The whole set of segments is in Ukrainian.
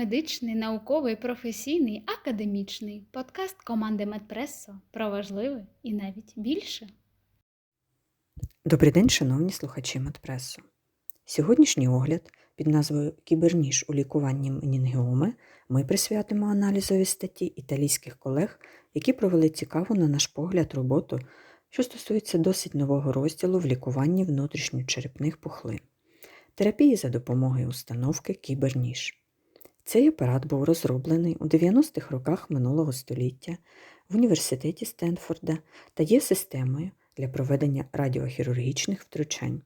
медичний, науковий, професійний, академічний подкаст команди Медпресо про важливе і навіть більше. Добрий день, шановні слухачі Медпресу. Сьогоднішній огляд під назвою Кіберніж у лікуванні менінгіоми ми присвятимо аналізові статті італійських колег, які провели цікаву, на наш погляд, роботу, що стосується досить нового розділу в лікуванні внутрішньочерепних пухлин, терапії за допомогою установки Кіберніж. Цей апарат був розроблений у 90-х роках минулого століття в університеті Стенфорда та є системою для проведення радіохірургічних втручань.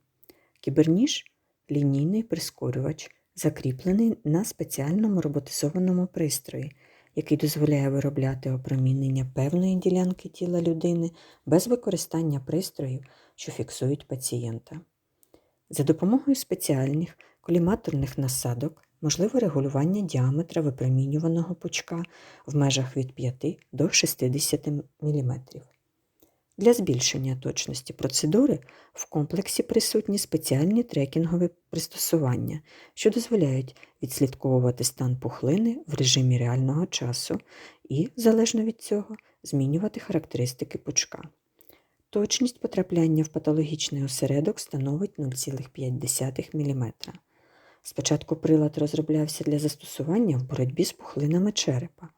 Кіберніж лінійний прискорювач, закріплений на спеціальному роботизованому пристрої, який дозволяє виробляти опромінення певної ділянки тіла людини без використання пристроїв, що фіксують пацієнта. За допомогою спеціальних коліматорних насадок можливе регулювання діаметра випромінюваного пучка в межах від 5 до 60 мм. Для збільшення точності процедури в комплексі присутні спеціальні трекінгові пристосування, що дозволяють відслідковувати стан пухлини в режимі реального часу і, залежно від цього, змінювати характеристики пучка. Точність потрапляння в патологічний осередок становить 0,5 мм. Спочатку прилад розроблявся для застосування в боротьбі з пухлинами черепа,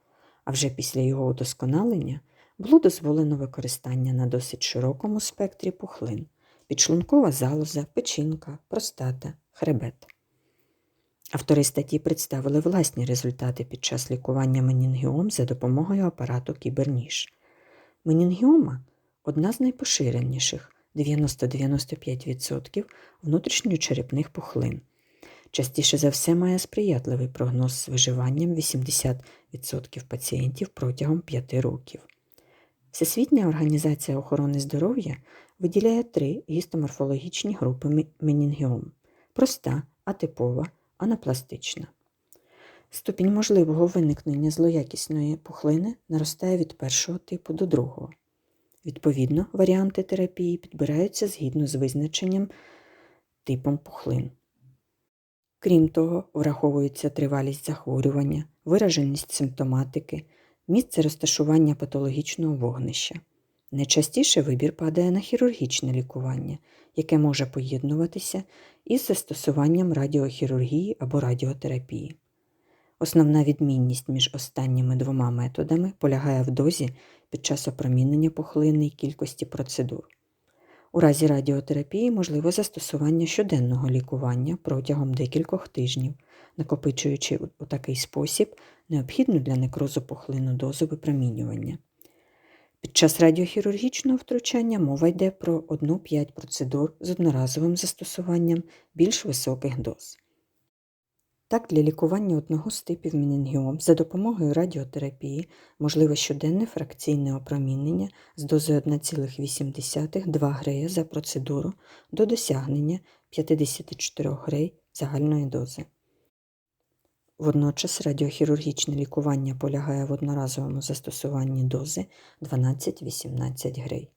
а вже після його удосконалення було дозволено використання на досить широкому спектрі пухлин підшлункова залоза, печінка, простата, хребет. Автори статті представили власні результати під час лікування менінгіом за допомогою апарату Кіберніж. Менінгіома одна з найпоширеніших 90-95% внутрішньочерепних пухлин. Частіше за все має сприятливий прогноз з виживанням 80% пацієнтів протягом 5 років. Всесвітня організація охорони здоров'я виділяє три гістоморфологічні групи менінгіом проста, атипова, анапластична. Ступінь можливого виникнення злоякісної пухлини наростає від першого типу до другого. Відповідно, варіанти терапії підбираються згідно з визначенням типом пухлин. Крім того, враховується тривалість захворювання, вираженість симптоматики, місце розташування патологічного вогнища. Найчастіше вибір падає на хірургічне лікування, яке може поєднуватися із застосуванням радіохірургії або радіотерапії. Основна відмінність між останніми двома методами полягає в дозі під час опромінення пухлини і кількості процедур. У разі радіотерапії можливе застосування щоденного лікування протягом декількох тижнів, накопичуючи у такий спосіб необхідну для некрозу пухлину дозу випромінювання. Під час радіохірургічного втручання мова йде про 1-5 процедур з одноразовим застосуванням більш високих доз. Так, для лікування одного з типів менінгіом за допомогою радіотерапії можливе щоденне фракційне опромінення з дозою 1,8-2 грея за процедуру до досягнення 54 грей загальної дози. Водночас радіохірургічне лікування полягає в одноразовому застосуванні дози 12-18 грей.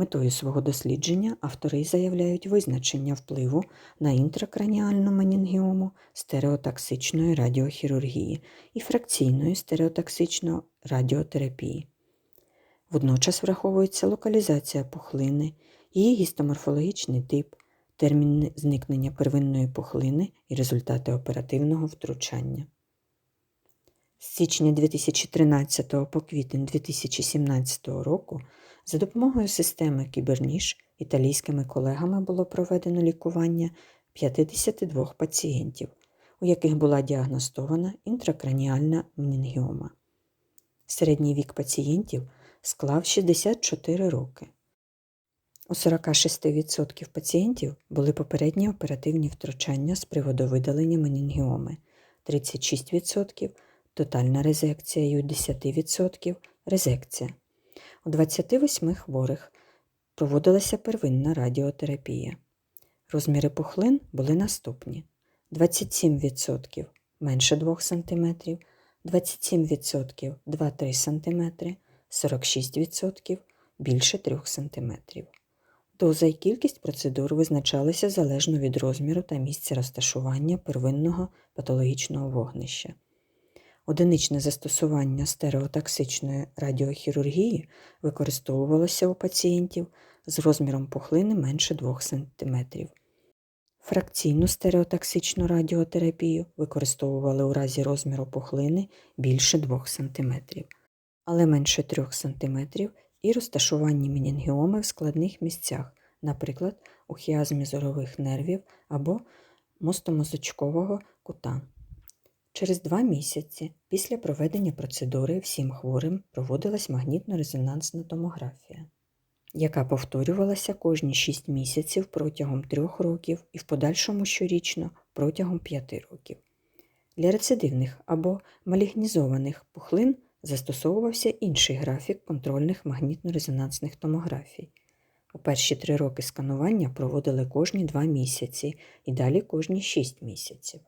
Метою свого дослідження автори заявляють визначення впливу на інтракраніальну менінгіому стереотаксичної радіохірургії і фракційної стереотаксичної радіотерапії. Водночас враховується локалізація пухлини, її гістоморфологічний тип, термін зникнення первинної пухлини і результати оперативного втручання. З січня 2013 по квітень 2017 року за допомогою системи Кіберніж італійськими колегами було проведено лікування 52 пацієнтів, у яких була діагностована інтракраніальна менінгіома. Середній вік пацієнтів склав 64 роки. У 46% пацієнтів були попередні оперативні втручання з приводу видалення менінгіоми, 36% тотальна резекція і у 10% резекція. У 28 хворих проводилася первинна радіотерапія. Розміри пухлин були наступні: 27% менше 2 см, 27% 2-3 см, 46% більше 3 см. Доза й кількість процедур визначалися залежно від розміру та місця розташування первинного патологічного вогнища. Одиничне застосування стереотоксичної радіохірургії використовувалося у пацієнтів з розміром пухлини менше 2 см. Фракційну стереотоксичну радіотерапію використовували у разі розміру пухлини більше 2 см, але менше 3 см і розташування менінгіоми в складних місцях, наприклад, у хіазмі зорових нервів або мостомозочкового кута. Через два місяці після проведення процедури всім хворим проводилась магнітно-резонансна томографія, яка повторювалася кожні 6 місяців протягом 3 років і в подальшому щорічно протягом 5 років. Для рецидивних або малігнізованих пухлин застосовувався інший графік контрольних магнітно-резонансних томографій. У перші три роки сканування проводили кожні 2 місяці і далі кожні 6 місяців.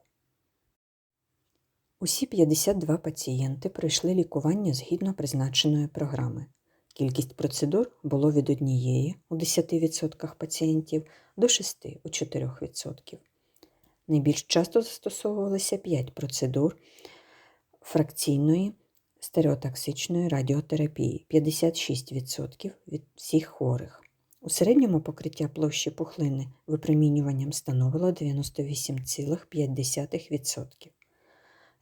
Усі 52 пацієнти пройшли лікування згідно призначеної програми. Кількість процедур було від однієї у 10% пацієнтів до 6 у 4%. Найбільш часто застосовувалися 5 процедур фракційної стереотоксичної радіотерапії 56% від всіх хворих. У середньому покриття площі пухлини випромінюванням становило 98,5%.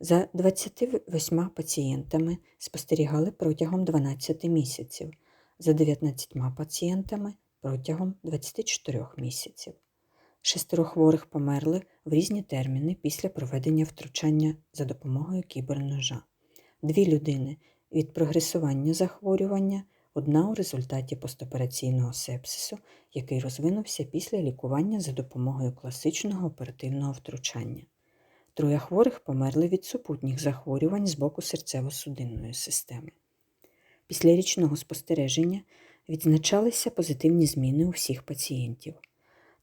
За 28 пацієнтами спостерігали протягом 12 місяців, за 19 пацієнтами протягом 24 місяців. Шестеро хворих померли в різні терміни після проведення втручання за допомогою кіберножа. Дві людини від прогресування захворювання, одна у результаті постопераційного сепсису, який розвинувся після лікування за допомогою класичного оперативного втручання. Троє хворих померли від супутніх захворювань з боку серцево-судинної системи. Після річного спостереження відзначалися позитивні зміни у всіх пацієнтів.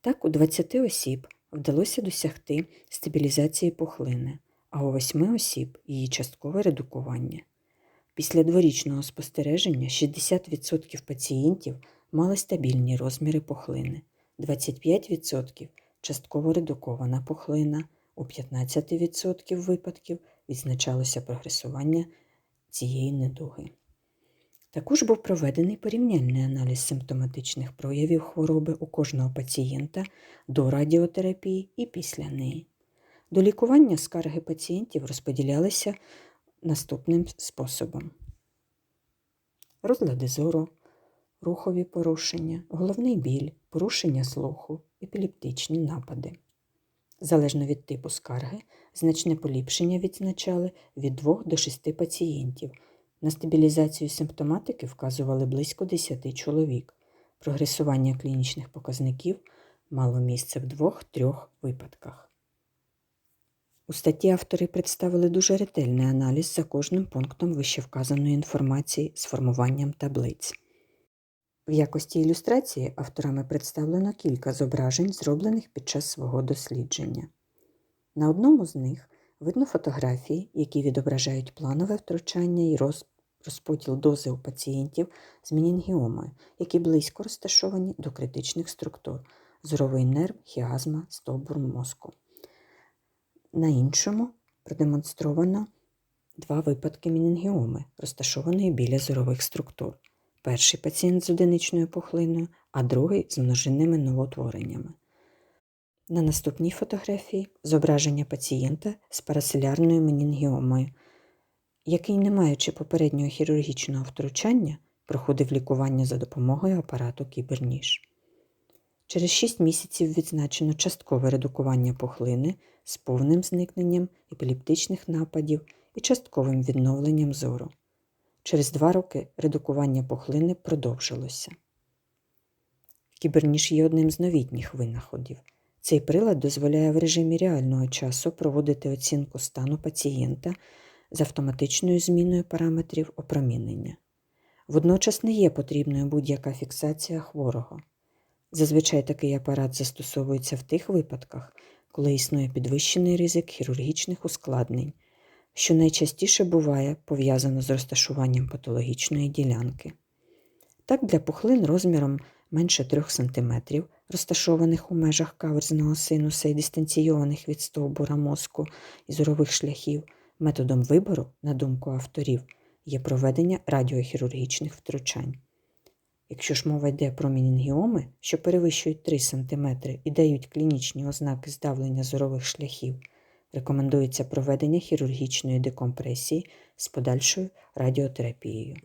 Так, у 20 осіб вдалося досягти стабілізації пухлини, а у 8 осіб її часткове редукування. Після дворічного спостереження 60% пацієнтів мали стабільні розміри пухлини, 25% частково редукована пухлина. У 15% випадків відзначалося прогресування цієї недуги. Також був проведений порівняльний аналіз симптоматичних проявів хвороби у кожного пацієнта до радіотерапії і після неї. До лікування скарги пацієнтів розподілялися наступним способом: розлади зору, рухові порушення, головний біль, порушення слуху, епілептичні напади. Залежно від типу скарги, значне поліпшення відзначали від 2 до 6 пацієнтів. На стабілізацію симптоматики вказували близько 10 чоловік. Прогресування клінічних показників мало місце в 2-3 випадках. У статті автори представили дуже ретельний аналіз за кожним пунктом вищевказаної інформації з формуванням таблиць. В якості ілюстрації авторами представлено кілька зображень, зроблених під час свого дослідження. На одному з них видно фотографії, які відображають планове втручання і розподіл дози у пацієнтів з менінгіомою, які близько розташовані до критичних структур зоровий нерв, хіазма, стовбур мозку. На іншому продемонстровано два випадки менінгіоми, розташованої біля зорових структур перший пацієнт з одиничною пухлиною, а другий з множинними новоутвореннями. На наступній фотографії зображення пацієнта з парацелярною менінгіомою, який, не маючи попереднього хірургічного втручання, проходив лікування за допомогою апарату кіберніж. Через 6 місяців відзначено часткове редукування пухлини з повним зникненням епілептичних нападів і частковим відновленням зору. Через два роки редукування пухлини продовжилося. Кіберніж є одним з новітніх винаходів. Цей прилад дозволяє в режимі реального часу проводити оцінку стану пацієнта з автоматичною зміною параметрів опромінення. Водночас не є потрібною будь-яка фіксація хворого. Зазвичай такий апарат застосовується в тих випадках, коли існує підвищений ризик хірургічних ускладнень що найчастіше буває пов'язано з розташуванням патологічної ділянки. Так, для пухлин розміром менше 3 см, розташованих у межах каверзного синуса і дистанційованих від стовбура мозку і зорових шляхів, методом вибору, на думку авторів, є проведення радіохірургічних втручань. Якщо ж мова йде про мінінгіоми, що перевищують 3 см і дають клінічні ознаки здавлення зорових шляхів, рекомендується проведення хірургічної декомпресії з подальшою радіотерапією.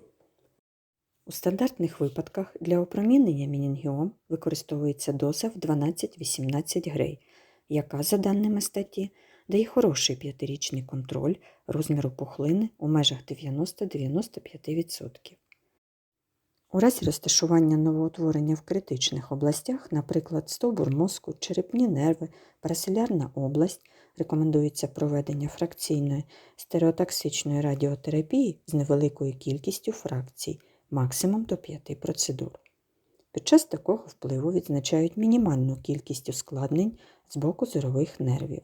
У стандартних випадках для опромінення мінінгіом використовується доза в 12-18 грей, яка, за даними статті, дає хороший п'ятирічний контроль розміру пухлини у межах 90-95%. У разі розташування новоутворення в критичних областях, наприклад, стовбур мозку, черепні нерви, парасилярна область, рекомендується проведення фракційної стереотоксичної радіотерапії з невеликою кількістю фракцій, максимум до 5 процедур. Під час такого впливу відзначають мінімальну кількість ускладнень з боку зорових нервів.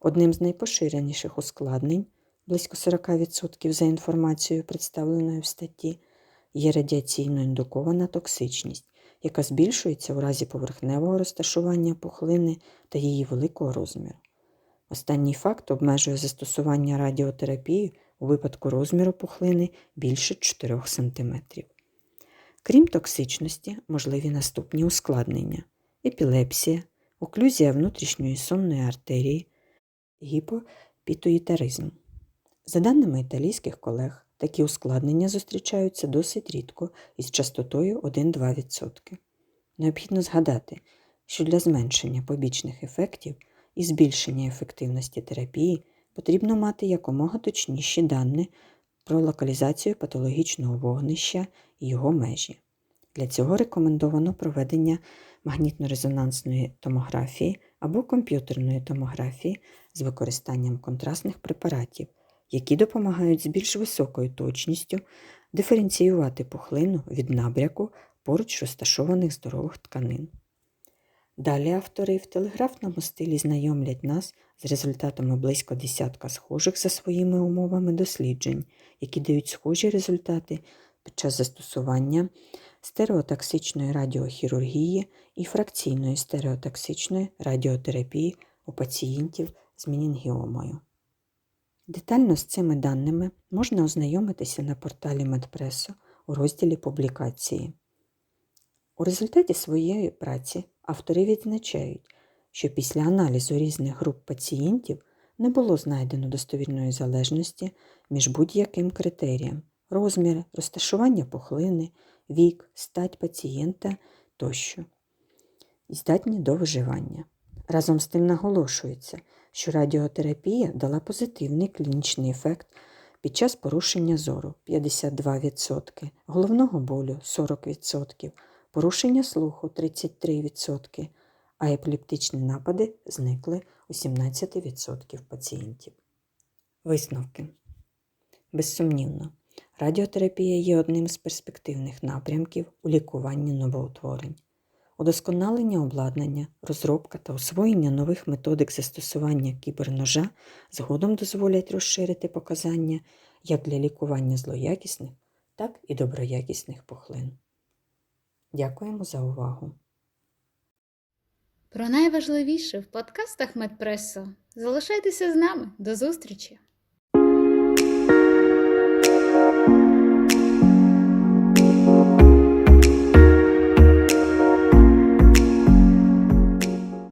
Одним з найпоширеніших ускладнень, близько 40% за інформацією, представленою в статті, є радіаційно індукована токсичність, яка збільшується у разі поверхневого розташування пухлини та її великого розміру. Останній факт обмежує застосування радіотерапії у випадку розміру пухлини більше 4 см. Крім токсичності, можливі наступні ускладнення: епілепсія, оклюзія внутрішньої сонної артерії, гіпопітуїтаризм. За даними італійських колег, такі ускладнення зустрічаються досить рідко із частотою 1-2%. Необхідно згадати, що для зменшення побічних ефектів і збільшення ефективності терапії потрібно мати якомога точніші дані про локалізацію патологічного вогнища і його межі. Для цього рекомендовано проведення магнітно-резонансної томографії або комп'ютерної томографії з використанням контрастних препаратів, які допомагають з більш високою точністю диференціювати пухлину від набряку поруч розташованих здорових тканин. Далі автори в телеграфному стилі знайомлять нас з результатами близько десятка схожих за своїми умовами досліджень, які дають схожі результати під час застосування стереотоксичної радіохірургії і фракційної стереотоксичної радіотерапії у пацієнтів з мінінгіомою. Детально з цими даними можна ознайомитися на порталі Медпресо у розділі Публікації. У результаті своєї праці автори відзначають, що після аналізу різних груп пацієнтів не було знайдено достовірної залежності між будь-яким критерієм розмір, розташування пухлини, вік, стать пацієнта тощо і здатні до виживання. Разом з тим наголошується, що радіотерапія дала позитивний клінічний ефект під час порушення зору 52%, головного болю 40%, порушення слуху 33%, а епілептичні напади зникли у 17% пацієнтів. Висновки. Безсумнівно, радіотерапія є одним з перспективних напрямків у лікуванні новоутворень. Удосконалення обладнання, розробка та освоєння нових методик застосування кіберножа згодом дозволять розширити показання як для лікування злоякісних, так і доброякісних пухлин. Дякуємо за увагу! Про найважливіше в подкастах Медпресо. Залишайтеся з нами. До зустрічі!